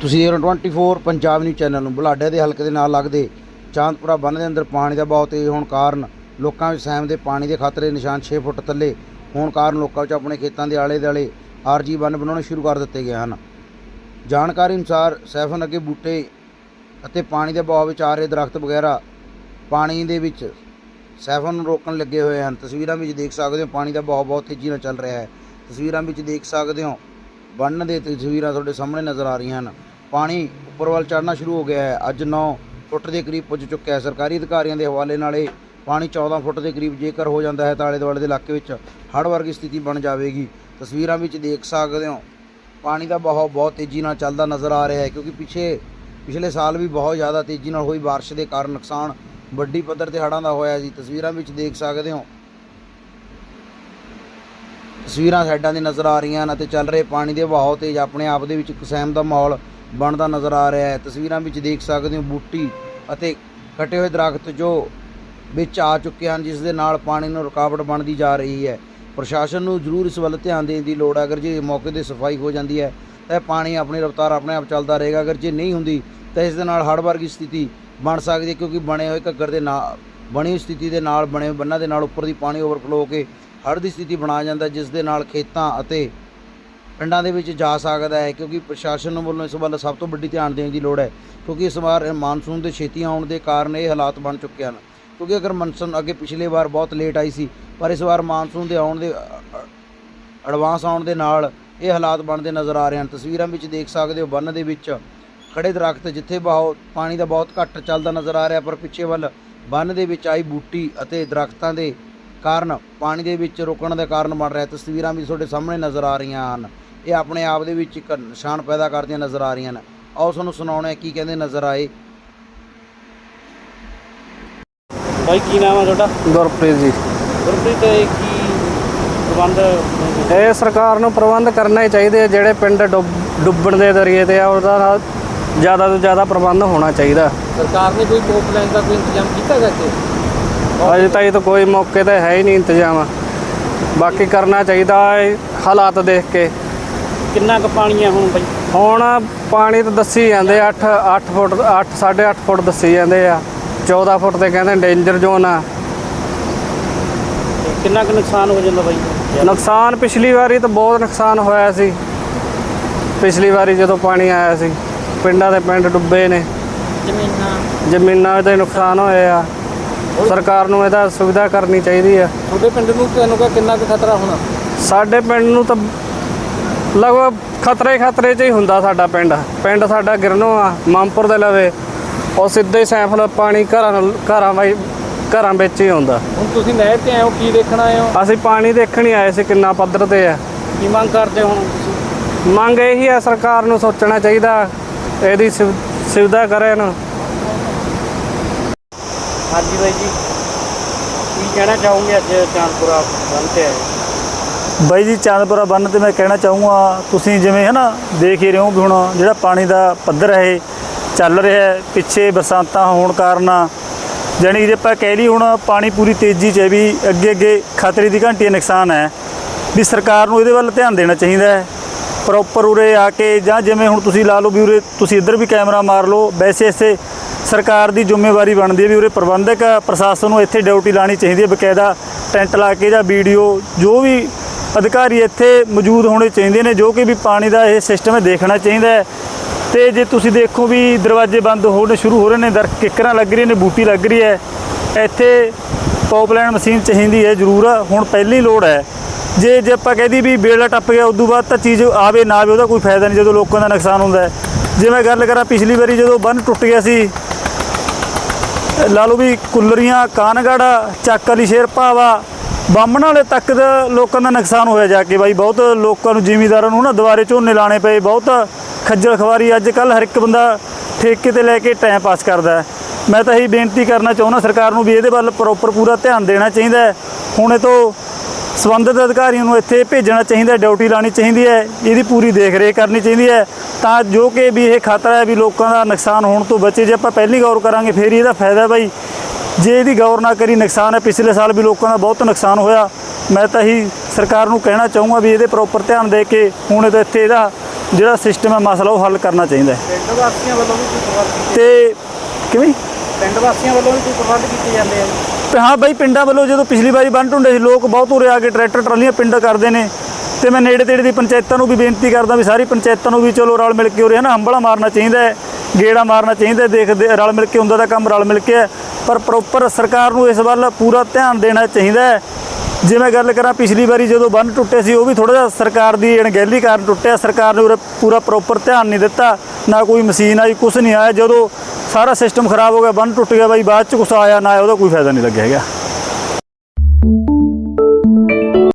ਤੁਸੀਂ 24 Punjab news channel ਨੂੰ। ਬੁਲਾਡੇ ਦੇ ਹਲਕੇ ਦੇ ਨਾਲ ਲੱਗਦੇ ਚਾਂਦਪੁਰਾ ਬੰਨ ਦੇ ਅੰਦਰ ਪਾਣੀ ਦਾ ਬਹੁਤ ਤੇਜ਼ ਹੋਣ ਕਾਰਨ ਲੋਕਾਂ ਵਿੱਚ ਸਹਿਮ ਦੇ ਪਾਣੀ ਦੇ ਖਤਰੇ ਨਿਸ਼ਾਨ 6 ਫੁੱਟ ਥੱਲੇ ਹੋਣ ਕਾਰਨ ਲੋਕਾਂ ਵਿੱਚ ਆਪਣੇ ਖੇਤਾਂ ਦੇ ਆਲੇ ਦੁਆਲੇ ਆਰਜੀ ਬੰਨ ਬਣਾਉਣੇ ਸ਼ੁਰੂ ਕਰ ਦਿੱਤੇ ਗਏ ਹਨ। ਜਾਣਕਾਰੀ ਅਨੁਸਾਰ ਸੈਫਨ ਅੱਗੇ ਬੂਟੇ ਅਤੇ ਪਾਣੀ ਦੇ ਬਹਾਅ ਵਿੱਚ ਆ ਰਹੇ ਦਰਖਤ ਵਗੈਰਾ ਪਾਣੀ ਦੇ ਵਿੱਚ ਸੈਫਨ ਨੂੰ ਰੋਕਣ ਲੱਗੇ ਹੋਏ ਹਨ। ਤਸਵੀਰਾਂ ਵਿੱਚ ਦੇਖ ਸਕਦੇ ਹੋ ਪਾਣੀ ਦਾ ਬਹਾਅ ਬਹੁਤ ਤੇਜ਼ੀ ਨਾਲ ਚੱਲ ਰਿਹਾ ਹੈ। ਤਸਵੀਰਾਂ ਵਿੱਚ ਦੇਖ ਸਕਦੇ ਹੋ ਬੰਨ ਦੇ ਤਸਵੀਰਾਂ ਤੁਹਾਡੇ ਸਾਹਮਣੇ ਨਜ਼ਰ ਆ ਰਹੀਆਂ ਹਨ। ਪਾਣੀ ਉੱਪਰ ਵੱਲ ਚੜ੍ਹਨਾ ਸ਼ੁਰੂ ਹੋ ਗਿਆ ਹੈ। ਅੱਜ 9 ਫੁੱਟ ਦੇ ਕਰੀਬ ਪੁੱਜ ਚੁੱਕਿਆ ਹੈ। ਸਰਕਾਰੀ ਅਧਿਕਾਰੀਆਂ ਦੇ ਹਵਾਲੇ ਨਾਲ ਇਹ ਪਾਣੀ 14 ਫੁੱਟ ਦੇ ਕਰੀਬ ਜੇਕਰ ਹੋ ਜਾਂਦਾ ਹੈ, ਤਾਂ ਆਲੇ ਦੁਆਲੇ ਦੇ ਇਲਾਕੇ ਵਿੱਚ ਹੜ੍ਹ ਵਰਗੀ ਸਥਿਤੀ ਬਣ ਜਾਵੇਗੀ। ਤਸਵੀਰਾਂ ਵਿੱਚ ਦੇਖ ਸਕਦੇ ਹੋ, ਪਾਣੀ ਦਾ ਬਹਾਅ ਬਹੁਤ ਤੇਜ਼ੀ ਨਾਲ ਚੱਲਦਾ ਨਜ਼ਰ ਆ ਰਿਹਾ ਹੈ, ਕਿਉਂਕਿ ਪਿਛੇ, ਪਿਛਲੇ ਸਾਲ ਵੀ ਬਹੁਤ ਜ਼ਿਆਦਾ ਤੇਜ਼ੀ ਨਾਲ ਹੋਈ ਬਾਰਿਸ਼ ਦੇ ਕਾਰਨ ਨੁਕਸਾਨ ਵੱਡੀ ਪੱਧਰ ਤੇ ਹੜ੍ਹਾਂ ਦਾ ਹੋਇਆ ਸੀ ਤਸਵੀਰਾਂ ਵਿੱਚ ਦੇਖ ਸਕਦੇ ਹੋ, ਤਸਵੀਰਾਂ ਸਾਈਡਾਂ ਦੀ ਨਜ਼ਰ ਆ ਰਹੀਆਂ ਹਨ ਅਤੇ ਚੱਲ ਰਹੇ ਪਾਣੀ ਦੇ ਵਹਾਅ ਤੇਜ਼ ਆਪਣੇ ਆਪ ਦੇ ਵਿੱਚ ਇੱਕ ਸਹਿਮ ਦਾ ਮਾਹੌਲ ਬਣਦਾ ਨਜ਼ਰ ਆ ਰਿਹਾ ਹੈ। ਤਸਵੀਰਾਂ ਵਿੱਚ ਦੇਖ ਸਕਦੇ ਹੋ ਬੂਟੀ ਅਤੇ ਕੱਟੇ ਹੋਏ ਦਰਖਤ ਜੋ ਵਿੱਚ ਆ ਚੁੱਕੇ ਹਨ, ਜਿਸ ਦੇ ਨਾਲ ਪਾਣੀ ਨੂੰ ਰੁਕਾਵਟ ਬਣਦੀ ਜਾ ਰਹੀ ਹੈ। ਪ੍ਰਸ਼ਾਸਨ ਨੂੰ ਜ਼ਰੂਰ ਇਸ ਵੱਲ ਧਿਆਨ ਦੇਣ ਦੀ ਲੋੜ ਹੈ। ਅਗਰ ਜੇ ਮੌਕੇ ਤੇ ਸਫ਼ਾਈ ਹੋ ਜਾਂਦੀ ਹੈ, ਤਾਂ ਪਾਣੀ ਆਪਣੀ ਰਫ਼ਤਾਰ ਆਪਣੇ ਆਪ ਚੱਲਦਾ ਰਹੇਗਾ। ਅਗਰ ਜੇ ਨਹੀਂ ਹੁੰਦੀ, ਤਾਂ ਇਸ ਦੇ ਨਾਲ ਹੜ੍ਹ ਵਰਗੀ ਸਥਿਤੀ ਬਣ ਸਕਦੀ ਹੈ, ਕਿਉਂਕਿ ਬਣੇ ਹੋਏ ਘੱਗਰ ਦੇ ਨਾਲ, ਬਣੀ ਹੋਈ ਸਥਿਤੀ ਦੇ ਨਾਲ, ਬਣੇ ਹੋਏ ਬੰਨਾਂ ਦੇ ਨਾਲ ਉੱਪਰ ਦੀ ਪਾਣੀ ਓਵਰਫਲੋ ਹੋ ਕੇ ਹੜ੍ਹ ਦੀ ਸਥਿਤੀ ਬਣਾ ਜਾਂਦਾ ਜਿਸ ਦੇ ਨਾਲ ਖੇਤਾਂ ਅਤੇ ਪਿੰਡਾਂ ਦੇ ਵਿੱਚ ਜਾ ਸਕਦਾ ਹੈ, ਕਿਉਂਕਿ ਪ੍ਰਸ਼ਾਸਨ ਨੂੰ ਵੱਲੋਂ ਇਸ ਵੱਲ ਸਭ ਤੋਂ ਵੱਡੀ ਧਿਆਨ ਦੇਣ ਦੀ ਲੋੜ ਹੈ, ਕਿਉਂਕਿ ਇਸ ਵਾਰ ਮਾਨਸੂਨ ਦੇ ਛੇਤੀ ਆਉਣ ਦੇ ਕਾਰਨ ਇਹ ਹਾਲਾਤ ਬਣ ਚੁੱਕੇ ਹਨ। ਕਿਉਂਕਿ ਅਗਰ ਮਾਨਸੂਨ ਅੱਗੇ ਪਿਛਲੇ ਵਾਰ ਬਹੁਤ ਲੇਟ ਆਈ ਸੀ, ਪਰ ਇਸ ਵਾਰ ਮਾਨਸੂਨ ਦੇ ਆਉਣ ਦੇ ਐਡਵਾਂਸ ਆਉਣ ਦੇ ਨਾਲ ਇਹ ਹਾਲਾਤ ਬਣਦੇ ਨਜ਼ਰ ਆ ਰਹੇ ਹਨ। ਤਸਵੀਰਾਂ ਵਿੱਚ ਦੇਖ ਸਕਦੇ ਹੋ, ਬੰਨ ਦੇ ਵਿੱਚ ਖੜੇ ਦਰਖਤ ਜਿੱਥੇ ਬਹਾਓ ਪਾਣੀ ਦਾ ਬਹੁਤ ਘੱਟ ਚੱਲਦਾ ਨਜ਼ਰ ਆ ਰਿਹਾ, ਪਰ ਪਿੱਛੇ ਵੱਲ ਬੰਨ ਦੇ ਵਿੱਚ ਆਈ ਬੂਟੀ ਅਤੇ ਦਰਖਤਾਂ ਦੇ ਕਾਰਨ ਪਾਣੀ ਦੇ ਵਿੱਚ ਰੁਕਣ ਦੇ ਕਾਰਨ ਬਣ ਰਿਹਾ ਤਸਵੀਰਾਂ ਵੀ ਤੁਹਾਡੇ ਸਾਹਮਣੇ ਨਜ਼ਰ ਆ ਰਹੀਆਂ ਹਨ। ਇਹ ਆਪਣੇ ਆਪ ਦੇ ਵਿੱਚ ਇੱਕ ਨਿਸ਼ਾਨ ਪੈਦਾ ਕਰਦੀਆਂ ਨਜ਼ਰ ਆ ਰਹੀਆਂ ਨੇ। ਆਓ ਤੁਹਾਨੂੰ ਸੁਣਾਉਣੇ ਕੀ ਕਹਿੰਦੇ ਨਜ਼ਰ ਆਏ। ਬਾਈ ਕੀ ਨਾਮ ਆ ਤੁਹਾਡਾ? ਗੁਰਪ੍ਰੀਤ ਜੀ। ਗੁਰਪ੍ਰੀਤ ਇਹ ਕੀ ਪ੍ਰਬੰਧ ਇਹ ਸਰਕਾਰ ਨੂੰ ਪ੍ਰਬੰਧ ਕਰਨਾ ਹੀ ਚਾਹੀਦੇ ਜਿਹੜੇ ਪਿੰਡ ਡੁੱਬ- ਡੁੱਬਣ ਦੇ ਦਰਿਏ ਤੇ ਆ ਉਹਦਾ ਨਾਲ ਜ਼ਿਆਦਾ ਤੋਂ ਜ਼ਿਆਦਾ ਪ੍ਰਬੰਧ ਹੋਣਾ ਚਾਹੀਦਾ। ਸਰਕਾਰ ਨੇ ਕੋਈ ਪਾਈਪਲਾਈਨ ਦਾ ਕੋਈ ਇੰਤਜ਼ਾਮ ਕੀਤਾ ਹੈਗਾ ਇੱਥੇ? ਅਜੇ ਤਾਈਂ ਤਾਂ ਕੋਈ ਮੌਕੇ ਤੇ ਹੈ ਹੀ ਨਹੀਂ ਇੰਤਜ਼ਾਮ। ਬਾਕੀ ਕਰਨਾ ਚਾਹੀਦਾ ਹੈ ਹਾਲਾਤ ਦੇਖ ਕੇ। ਕਿੰਨਾ ਕੁ ਪਾਣੀ ਆ ਹੁਣ ਬਾਈ? ਹੁਣ ਪਾਣੀ ਤਾਂ ਦੱਸੀ ਜਾਂਦੇ 8 8 ਫੁੱਟ 8 8.5 ਫੁੱਟ ਦੱਸੀ ਜਾਂਦੇ ਆ। 14 ਫੁੱਟ ਤੇ ਕਹਿੰਦੇ ਡੇਂਜਰ ਜ਼ੋਨ ਆ। ਕਿੰਨਾ ਕੁ ਨੁਕਸਾਨ ਹੋ ਜਾਂਦਾ ਬਾਈ? ਨੁਕਸਾਨ ਪਿਛਲੀ ਵਾਰੀ ਤਾਂ ਬਹੁਤ ਨੁਕਸਾਨ ਹੋਇਆ ਸੀ। ਪਿਛਲੀ ਵਾਰੀ ਜਦੋਂ ਪਾਣੀ ਆਇਆ ਸੀ ਪਿੰਡਾਂ ਦੇ ਪਿੰਡ ਡੁੱਬੇ ਨੇ। ਜ਼ਮੀਨਾਂ। ਜ਼ਮੀਨਾਂ ਦੇ ਨੁਕਸਾਨ ਹੋਏ ਆ। ਸਰਕਾਰ ਨੂੰ ਇਹਦਾ ਸੁਵਿਧਾ ਕਰਨੀ ਚਾਹੀਦੀ ਆ। ਤੁਹਾਡੇ ਪਿੰਡ ਨੂੰ ਤੁਹਾਨੂੰ ਕਿੰਨਾ ਕੁ ਖਤਰਾ ਹੋਣਾ? ਸਾਡੇ ਪਿੰਡ ਨੂੰ ਤਾਂ ਲਗਭਗ ਖਤਰੇ ਖਤਰੇ 'ਚ ਹੀ ਹੁੰਦਾ ਸਾਡਾ ਪਿੰਡ। ਪਿੰਡ ਸਾਡਾ ਗਿਰਨੋ ਆ ਮਾਮਪੁਰ ਦੇ ਲਵੇ। ਉਹ ਸਿੱਧੇ ਸੈਂਫਲ ਪਾਣੀ ਘਰਾਂ ਨਾਲ ਘਰਾਂ ਵਾਈ ਘਰਾਂ ਵਿੱਚ ਹੀ ਆਉਂਦਾ ਹੁਣ ਤੁਸੀਂ ਨਹਿਰ ਤੇ ਆਏ ਹੋ ਕੀ ਦੇਖਣ ਆਏ ਹੋ? ਅਸੀਂ ਪਾਣੀ ਦੇਖਣ ਹੀ ਆਏ ਸੀ ਕਿੰਨਾ ਪੱਧਰ ਤੇ ਆ। ਕੀ ਮੰਗ ਕਰਦੇ ਹੋ ਹੁਣ ਤੁਸੀਂ? ਮੰਗ ਇਹੀ ਆ ਸਰਕਾਰ ਨੂੰ ਸੋਚਣਾ ਚਾਹੀਦਾ ਇਹਦੀ ਸੁਵ- ਸੁਵਿਧਾ ਕਰਨ। ਹਾਂਜੀ ਬਾਈ ਜੀ। ਕੀ ਕਹਿਣਾ ਚਾਹੋਗੇ ਅੱਜ ਚਾਂਦਪੁਰਾ ਬੰਨ ਤੇ ਆਏ? ਬਾਈ ਜੀ, ਚਾਂਦਪੁਰਾ ਬੰਨ ਤੇ ਮੈਂ ਕਹਿਣਾ ਚਾਹੂੰਗਾ, ਤੁਸੀਂ ਜਿਵੇਂ ਹੈ ਨਾ ਦੇਖ ਹੀ ਰਹੇ ਹੋ ਵੀ ਹੁਣ ਜਿਹੜਾ ਪਾਣੀ ਦਾ ਪੱਧਰ ਹੈ, ਇਹ ਚੱਲ ਰਿਹਾ ਹੈ, ਪਿੱਛੇ ਬਰਸਾਤਾਂ ਹੋਣ ਕਾਰਨ ਜਾਣੀ ਜੇ ਆਪਾਂ ਕਹਿ ਲਈ ਹੁਣ ਪਾਣੀ ਪੂਰੀ ਤੇਜ਼ੀ 'ਚ ਹੈ ਵੀ ਅੱਗੇ ਅੱਗੇ ਖਤਰੇ ਦੀ ਘੰਟੀ ਨੁਕਸਾਨ ਹੈ, ਵੀ ਸਰਕਾਰ ਨੂੰ ਇਹਦੇ ਵੱਲ ਧਿਆਨ ਦੇਣਾ ਚਾਹੀਦਾ ਹੈ ਪ੍ਰੋਪਰ ਉਰੇ ਆ ਕੇ ਜਾਂ ਜਿਵੇਂ ਹੁਣ ਤੁਸੀਂ ਲਾ ਲਓ ਵੀ ਉਰੇ ਤੁਸੀਂ ਇੱਧਰ ਵੀ ਕੈਮਰਾ ਮਾਰ ਲਓ, ਵੈਸੇ ਇਸੇ ਸਰਕਾਰ ਦੀ ਜ਼ਿੰਮੇਵਾਰੀ ਬਣਦੀ ਹੈ ਵੀ ਉਰੇ ਪ੍ਰਬੰਧਕ ਪ੍ਰਸ਼ਾਸਨ ਨੂੰ ਇੱਥੇ ਡਿਊਟੀ ਲਾਣੀ ਚਾਹੀਦੀ ਹੈ, ਬਕਾਇਦਾ ਟੈਂਟ ਲਾ ਕੇ ਜਾਂ ਵੀਡੀਓ ਜੋ ਵੀ ਅਧਿਕਾਰੀ ਇੱਥੇ ਮੌਜੂਦ ਹੋਣੇ ਚਾਹੀਦੇ ਨੇ, ਜੋ ਕਿ ਵੀ ਪਾਣੀ ਦਾ ਇਹ ਸਿਸਟਮ ਹੈ, ਦੇਖਣਾ ਚਾਹੀਦਾ ਹੈ। ਤੇ ਜੇ ਤੁਸੀਂ ਦੇਖੋ ਵੀ ਦਰਵਾਜ਼ੇ ਬੰਦ ਹੋਣੇ ਸ਼ੁਰੂ ਹੋ ਰਹੇ ਨੇ, ਦਰ ਕਿੱਕਰਾਂ ਲੱਗ ਰਹੀਆਂ ਨੇ, ਬੂਟੀ ਲੱਗ ਰਹੀ ਹੈ। ਇੱਥੇ ਪਾਈਪਲਾਈਨ ਮਸ਼ੀਨ ਚਾਹੀਦੀ ਹੈ, ਜ਼ਰੂਰ ਹੁਣ ਪਹਿਲੀ ਲੋੜ ਹੈ। ਜੇ ਜੇ ਆਪਾਂ ਕਹਦੀ ਵੀ ਬੇੜਾ ਟੱਪ ਗਿਆ, ਉਦੋਂ ਬਾਅਦ ਤਾਂ ਚੀਜ਼ ਆਵੇ, ਨਾ ਆਵੇ, ਉਹਦਾ ਕੋਈ ਫਾਇਦਾ ਨਹੀਂ ਜਦੋਂ ਲੋਕਾਂ ਦਾ ਨੁਕਸਾਨ ਹੁੰਦਾ ਹੈ। ਜੇ ਮੈਂ ਗੱਲ ਕਰਾਂ, ਪਿਛਲੀ ਵਾਰੀ ਜਦੋਂ ਬੰਨ ਟੁੱਟ ਗਿਆ ਸੀ, ਲਾ ਲਓ ਵੀ ਕੁੱਲਰੀਆਂ, ਕਾਨਗੜ, ਚੱਕ ਵਾਲੀ ਸ਼ੇਰ, ਭਾਵਾ ਬਾਮਣ ਵਾਲੇ ਤੱਕ ਦਾ ਲੋਕਾਂ ਦਾ ਨੁਕਸਾਨ ਹੋਇਆ ਜਾ ਕੇ ਬਾਈ, ਬਹੁਤ ਲੋਕਾਂ ਨੂੰ ਜ਼ਿਮੀਦਾਰਾਂ ਨੂੰ ਨਾ ਦੁਬਾਰੇ ਝੋਨੇ ਲਾਣੇ ਪਏ, ਬਹੁਤ ਖੱਜਲ ਖਵਾਰੀ ਅੱਜ ਕੱਲ ਹਰ ਇੱਕ ਬੰਦਾ ਠੇਕੇ ਤੇ ਲੈ ਕੇ ਟਾਈਮ ਪਾਸ ਕਰਦਾ ਮੈਂ ਤਾਂ ਇਹੀ ਬੇਨਤੀ ਕਰਨਾ ਚਾਹੁੰਦਾ ਸਰਕਾਰ ਨੂੰ ਵੀ ਇਹਦੇ ਵੱਲ ਪ੍ਰੋਪਰ ਪੂਰਾ ਧਿਆਨ ਦੇਣਾ ਚਾਹੀਦਾ ਹੈ। ਹੁਣ ਇਹ ਤੋਂ ਸੰਬੰਧਿਤ ਅਧਿਕਾਰੀਆਂ ਨੂੰ ਇੱਥੇ ਭੇਜਣਾ ਚਾਹੀਦਾ ਡਿਊਟੀ ਲਾਣੀ ਚਾਹੀਦੀ ਹੈ, ਇਹਦੀ ਪੂਰੀ ਦੇਖਰੇਖ ਕਰਨੀ ਚਾਹੀਦੀ ਹੈ ਤਾਂ ਜੋ ਕਿ ਵੀ ਇਹ ਖਤਰਾ ਹੈ ਵੀ ਲੋਕਾਂ ਦਾ ਨੁਕਸਾਨ ਹੋਣ ਤੋਂ ਬਚੇ। ਜੇ ਆਪਾਂ ਪਹਿਲੀ ਗੌਰ ਕਰਾਂਗੇ, ਫੇਰ ਇਹਦਾ ਫਾਇਦਾ ਬਾਈ। ਜੇ ਇਹਦੀ ਗੌਰ ਨਾ ਕਰੀ ਨੁਕਸਾਨ ਹੈ। ਪਿਛਲੇ ਸਾਲ ਵੀ ਲੋਕਾਂ ਦਾ ਬਹੁਤ ਨੁਕਸਾਨ ਹੋਇਆ। ਮੈਂ ਤਾਂ ਹੀ ਸਰਕਾਰ ਨੂੰ ਕਹਿਣਾ ਚਾਹੂੰਗਾ ਵੀ ਇਹਦੇ ਪ੍ਰੋਪਰ ਧਿਆਨ ਦੇ ਕੇ ਹੁਣ ਇਹ ਇੱਥੇ ਇਹਦਾ ਜਿਹੜਾ ਸਿਸਟਮ ਹੈ ਮਸਲਾ ਉਹ ਹੱਲ ਕਰਨਾ ਚਾਹੀਦਾ ਹੈ। ਪਿੰਡ ਵਾਸੀਆਂ ਵੱਲੋਂ ਵੀ ਕੋਈ ਪ੍ਰਬੰਧ ਤੇ ਕਿਵੇਂ? ਪਿੰਡ ਵਾਸੀਆਂ ਵੱਲੋਂ ਵੀ ਕੋਈ ਪ੍ਰਬੰਧ ਕੀਤੇ ਜਾਂਦੇ ਆ? ਤੇ ਹਾਂ ਬਾਈ ਪਿੰਡਾਂ ਵੱਲੋਂ ਜਦੋਂ ਪਿਛਲੀ ਵਾਰੀ ਬੰਨ ਟੁੰਡੇ ਸੀ ਲੋਕ ਬਹੁਤ ਉਰੇ ਆ ਕੇ ਟਰੈਕਟਰ ਟਰਾਲੀਆਂ ਪਿੰਡ ਕਰਦੇ ਨੇ। ਤੇ ਮੈਂ ਨੇੜੇ ਤੇੜੇ ਦੀ ਪੰਚਾਇਤਾਂ ਨੂੰ ਵੀ ਬੇਨਤੀ ਕਰਦਾ ਵੀ ਸਾਰੀ ਪੰਚਾਇਤਾਂ ਨੂੰ ਵੀ ਚਲੋ ਰਲ ਮਿਲ ਕੇ ਉਰੇ ਹੈ ਨਾ ਹੰਬਲਾ ਮਾਰਨਾ ਚਾਹੀਦਾ ਹੈ। ਗੇੜਾ ਮਾਰਨਾ ਚਾਹੀਦਾ, ਦੇਖਦੇ, ਰਲ ਮਿਲ ਕੇ ਹੁੰਦਾ ਦਾ ਕੰਮ ਰਲ ਮਿਲ ਕੇ ਹੈ, ਪਰ ਪ੍ਰੋਪਰ ਸਰਕਾਰ ਨੂੰ ਇਸ ਵੱਲ ਪੂਰਾ ਧਿਆਨ ਦੇਣਾ ਚਾਹੀਦਾ ਹੈ। ਜੇ ਮੈਂ ਗੱਲ ਕਰਾਂ, ਪਿਛਲੀ ਵਾਰੀ ਜਦੋਂ ਬੰਨ ਟੁੱਟੇ ਸੀ, ਉਹ ਵੀ ਥੋੜਾ ਜਿਹਾ ਸਰਕਾਰ ਦੀ ਅਣਗਹਿਲੀ ਕਾਰਨ ਟੁੱਟਿਆ, ਸਰਕਾਰ ਨੇ ਪੂਰਾ ਪ੍ਰੋਪਰ ਧਿਆਨ ਨਹੀਂ ਦਿੱਤਾ, ਨਾ ਕੋਈ ਮਸ਼ੀਨ ਆਈ ਕੁਝ ਨਹੀਂ ਆਇਆ, ਜਦੋਂ ਸਾਰਾ ਸਿਸਟਮ ਖਰਾਬ ਹੋ ਗਿਆ, ਬੰਨ ਟੁੱਟ ਗਿਆ, ਬਾਈ ਬਾਅਦ ਚ ਕੁਛ ਆਇਆ, ਨਾ ਆਇਆ ਉਹਦਾ ਕੋਈ ਫਾਇਦਾ ਨਹੀਂ ਲੱਗਿਆ ਹੈਗਾ।